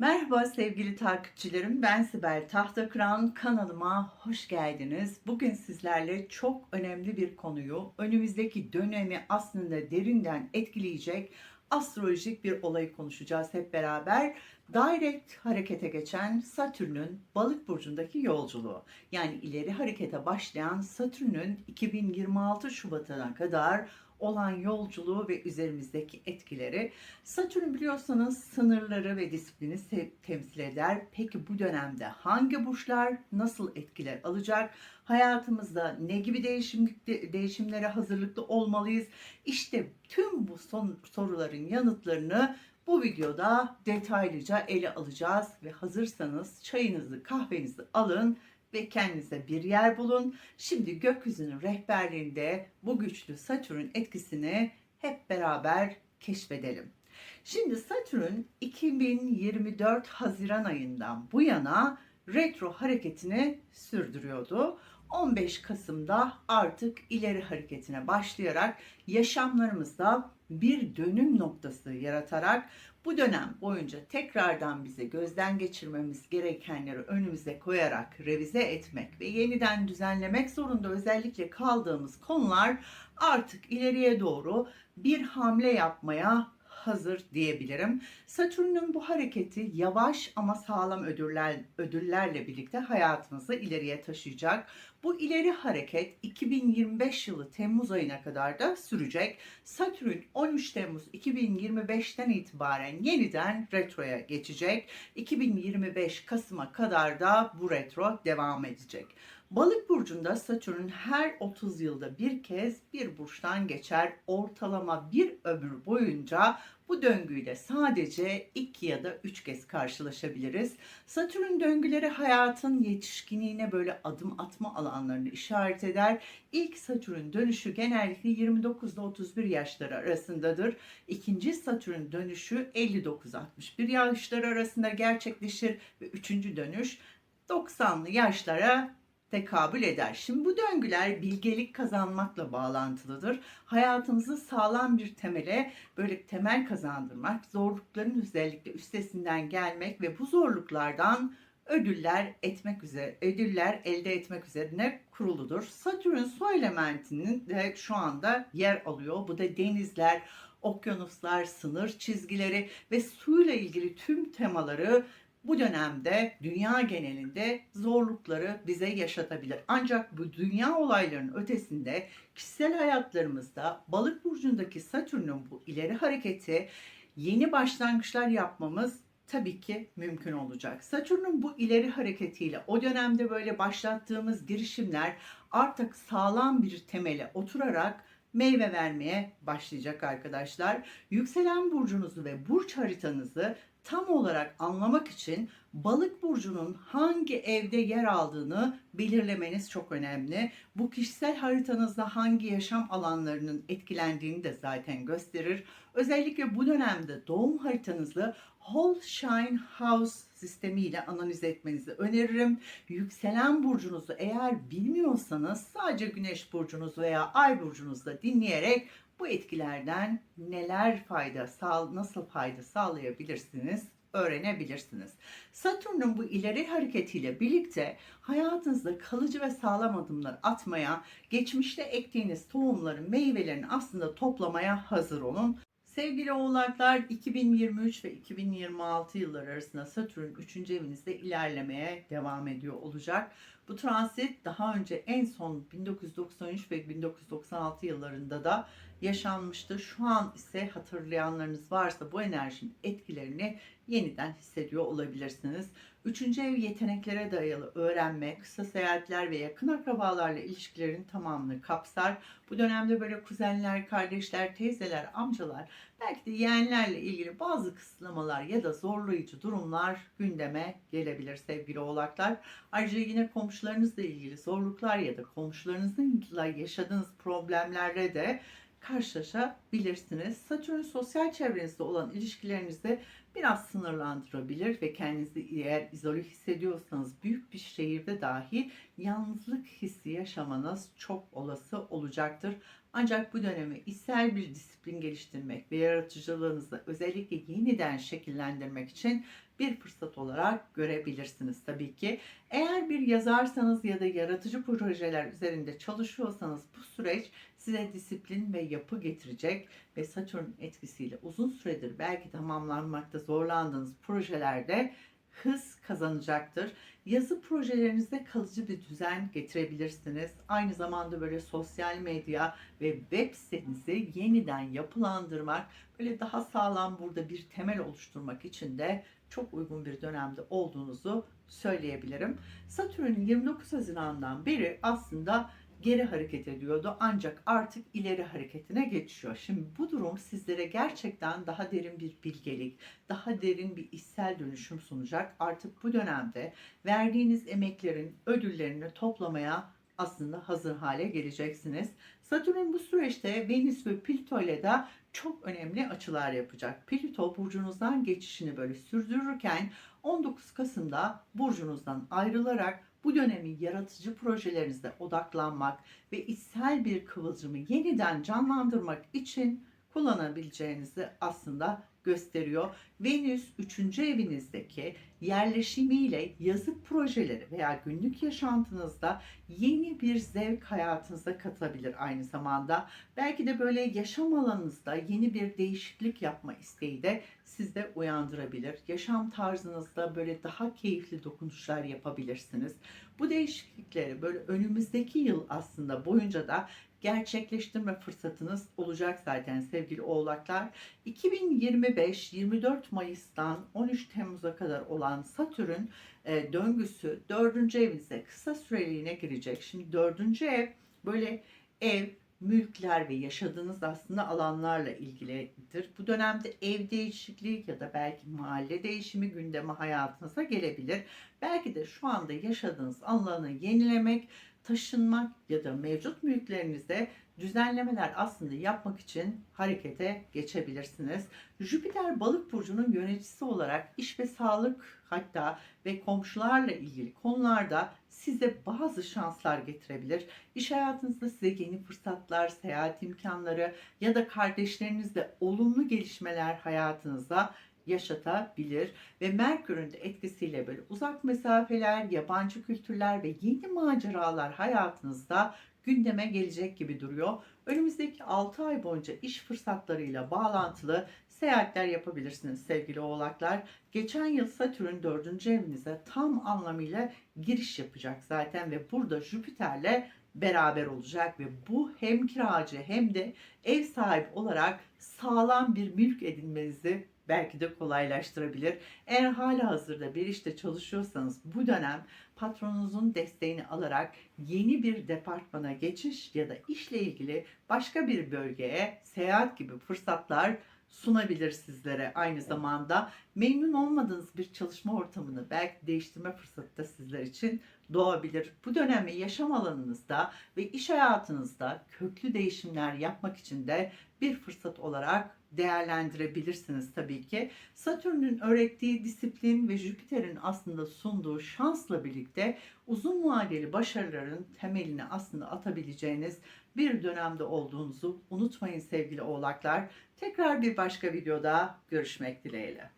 Merhaba sevgili takipçilerim. Ben Sibel Tahtakıran. Kanalıma hoş geldiniz. Bugün sizlerle çok önemli bir konuyu, önümüzdeki dönemi aslında derinden etkileyecek astrolojik bir olayı konuşacağız hep beraber. Direct harekete geçen Satürn'ün balık burcundaki yolculuğu. Yani ileri harekete başlayan Satürn'ün 2026 Şubat'ına kadar olan yolculuğu ve üzerimizdeki etkileri. Satürn biliyorsanız sınırları ve disiplini temsil eder. Peki bu dönemde hangi burçlar nasıl etkiler alacak? Hayatımızda ne gibi değişim, de- değişimlere hazırlıklı olmalıyız? İşte tüm bu son soruların yanıtlarını bu videoda detaylıca ele alacağız ve hazırsanız çayınızı kahvenizi alın ve kendinize bir yer bulun. Şimdi gökyüzünün rehberliğinde bu güçlü Satürn etkisini hep beraber keşfedelim. Şimdi Satürn 2024 Haziran ayından bu yana retro hareketini sürdürüyordu. 15 Kasım'da artık ileri hareketine başlayarak yaşamlarımızda bir dönüm noktası yaratarak bu dönem boyunca tekrardan bize gözden geçirmemiz gerekenleri önümüze koyarak revize etmek ve yeniden düzenlemek zorunda özellikle kaldığımız konular artık ileriye doğru bir hamle yapmaya hazır diyebilirim. Satürn'ün bu hareketi yavaş ama sağlam ödüller, ödüllerle birlikte hayatımızı ileriye taşıyacak. Bu ileri hareket 2025 yılı Temmuz ayına kadar da sürecek. Satürn 13 Temmuz 2025'ten itibaren yeniden retroya geçecek. 2025 Kasım'a kadar da bu retro devam edecek. Balık burcunda Satürn her 30 yılda bir kez bir burçtan geçer. Ortalama bir ömür boyunca bu döngüyle sadece iki ya da üç kez karşılaşabiliriz. Satürn döngüleri hayatın yetişkinliğine böyle adım atma alanlarını işaret eder. İlk Satürn dönüşü genellikle 29 ile 31 yaşları arasındadır. İkinci Satürn dönüşü 59-61 yaşları arasında gerçekleşir ve üçüncü dönüş 90'lı yaşlara tekabül eder. Şimdi bu döngüler bilgelik kazanmakla bağlantılıdır. Hayatımızı sağlam bir temele böyle temel kazandırmak, zorlukların özellikle üstesinden gelmek ve bu zorluklardan ödüller etmek üzere, ödüller elde etmek üzerine kuruludur. Satürn su elementinin de şu anda yer alıyor. Bu da denizler, okyanuslar, sınır çizgileri ve suyla ilgili tüm temaları bu dönemde dünya genelinde zorlukları bize yaşatabilir. Ancak bu dünya olaylarının ötesinde kişisel hayatlarımızda balık burcundaki Satürn'ün bu ileri hareketi yeni başlangıçlar yapmamız tabii ki mümkün olacak. Satürn'ün bu ileri hareketiyle o dönemde böyle başlattığımız girişimler artık sağlam bir temele oturarak meyve vermeye başlayacak arkadaşlar. Yükselen burcunuzu ve burç haritanızı tam olarak anlamak için balık burcunun hangi evde yer aldığını belirlemeniz çok önemli. Bu kişisel haritanızda hangi yaşam alanlarının etkilendiğini de zaten gösterir. Özellikle bu dönemde doğum haritanızı Whole Shine House sistemiyle analiz etmenizi öneririm. Yükselen burcunuzu eğer bilmiyorsanız sadece güneş burcunuz veya ay burcunuzda dinleyerek bu etkilerden neler fayda, sağ, nasıl fayda sağlayabilirsiniz öğrenebilirsiniz. Satürn'ün bu ileri hareketiyle birlikte hayatınızda kalıcı ve sağlam adımlar atmaya, geçmişte ektiğiniz tohumların meyvelerini aslında toplamaya hazır olun. Sevgili oğlaklar 2023 ve 2026 yılları arasında Satürn 3. evinizde ilerlemeye devam ediyor olacak. Bu transit daha önce en son 1993 ve 1996 yıllarında da yaşanmıştı. Şu an ise hatırlayanlarınız varsa bu enerjinin etkilerini yeniden hissediyor olabilirsiniz. Üçüncü ev yeteneklere dayalı öğrenme, kısa seyahatler ve yakın akrabalarla ilişkilerin tamamını kapsar. Bu dönemde böyle kuzenler, kardeşler, teyzeler, amcalar, belki de yeğenlerle ilgili bazı kısıtlamalar ya da zorlayıcı durumlar gündeme gelebilir sevgili oğlaklar. Ayrıca yine komşularınızla ilgili zorluklar ya da komşularınızla yaşadığınız problemlerle de karşılaşabilirsiniz. Satürn sosyal çevrenizde olan ilişkilerinizde biraz sınırlandırabilir ve kendinizi eğer izole hissediyorsanız büyük bir şehirde dahi yalnızlık hissi yaşamanız çok olası olacaktır. Ancak bu dönemi içsel bir disiplin geliştirmek ve yaratıcılığınızı özellikle yeniden şekillendirmek için bir fırsat olarak görebilirsiniz tabii ki. Eğer bir yazarsanız ya da yaratıcı projeler üzerinde çalışıyorsanız bu süreç size disiplin ve yapı getirecek ve Satürn etkisiyle uzun süredir belki tamamlanmakta zorlandığınız projelerde hız kazanacaktır. Yazı projelerinizde kalıcı bir düzen getirebilirsiniz. Aynı zamanda böyle sosyal medya ve web sitenizi yeniden yapılandırmak, böyle daha sağlam burada bir temel oluşturmak için de çok uygun bir dönemde olduğunuzu söyleyebilirim. Satürn 29 Haziran'dan beri aslında geri hareket ediyordu ancak artık ileri hareketine geçiyor. Şimdi bu durum sizlere gerçekten daha derin bir bilgelik, daha derin bir içsel dönüşüm sunacak. Artık bu dönemde verdiğiniz emeklerin ödüllerini toplamaya aslında hazır hale geleceksiniz. Satürn bu süreçte Venüs ve Plüto ile de çok önemli açılar yapacak. Plüto burcunuzdan geçişini böyle sürdürürken 19 Kasım'da burcunuzdan ayrılarak bu dönemi yaratıcı projelerinizde odaklanmak ve içsel bir kıvılcımı yeniden canlandırmak için kullanabileceğinizi aslında gösteriyor. Venüs 3. evinizdeki yerleşimiyle yazı projeleri veya günlük yaşantınızda yeni bir zevk hayatınıza katabilir aynı zamanda. Belki de böyle yaşam alanınızda yeni bir değişiklik yapma isteği de sizde uyandırabilir. Yaşam tarzınızda böyle daha keyifli dokunuşlar yapabilirsiniz. Bu değişiklikleri böyle önümüzdeki yıl aslında boyunca da gerçekleştirme fırsatınız olacak zaten sevgili oğlaklar. 2025 24 Mayıs'tan 13 Temmuz'a kadar olan Satürn e, döngüsü 4. evinize kısa süreliğine girecek. Şimdi 4. ev böyle ev, mülkler ve yaşadığınız aslında alanlarla ilgilidir. Bu dönemde ev değişikliği ya da belki mahalle değişimi gündeme hayatınıza gelebilir. Belki de şu anda yaşadığınız alanı yenilemek, taşınmak ya da mevcut mülklerinizde düzenlemeler aslında yapmak için harekete geçebilirsiniz. Jüpiter balık burcunun yöneticisi olarak iş ve sağlık hatta ve komşularla ilgili konularda size bazı şanslar getirebilir. İş hayatınızda size yeni fırsatlar, seyahat imkanları ya da kardeşlerinizle olumlu gelişmeler hayatınıza yaşatabilir ve Merkür'ün de etkisiyle böyle uzak mesafeler, yabancı kültürler ve yeni maceralar hayatınızda gündeme gelecek gibi duruyor. Önümüzdeki 6 ay boyunca iş fırsatlarıyla bağlantılı seyahatler yapabilirsiniz sevgili oğlaklar. Geçen yıl Satürn 4. evinize tam anlamıyla giriş yapacak zaten ve burada Jüpiter'le beraber olacak ve bu hem kiracı hem de ev sahibi olarak sağlam bir mülk edinmenizi belki de kolaylaştırabilir. Eğer hala hazırda bir işte çalışıyorsanız bu dönem patronunuzun desteğini alarak yeni bir departmana geçiş ya da işle ilgili başka bir bölgeye seyahat gibi fırsatlar sunabilir sizlere aynı zamanda memnun olmadığınız bir çalışma ortamını belki değiştirme fırsatı da sizler için doğabilir. Bu dönemi yaşam alanınızda ve iş hayatınızda köklü değişimler yapmak için de bir fırsat olarak değerlendirebilirsiniz tabii ki. Satürn'ün öğrettiği disiplin ve Jüpiter'in aslında sunduğu şansla birlikte uzun vadeli başarıların temelini aslında atabileceğiniz bir dönemde olduğunuzu unutmayın sevgili oğlaklar. Tekrar bir başka videoda görüşmek dileğiyle.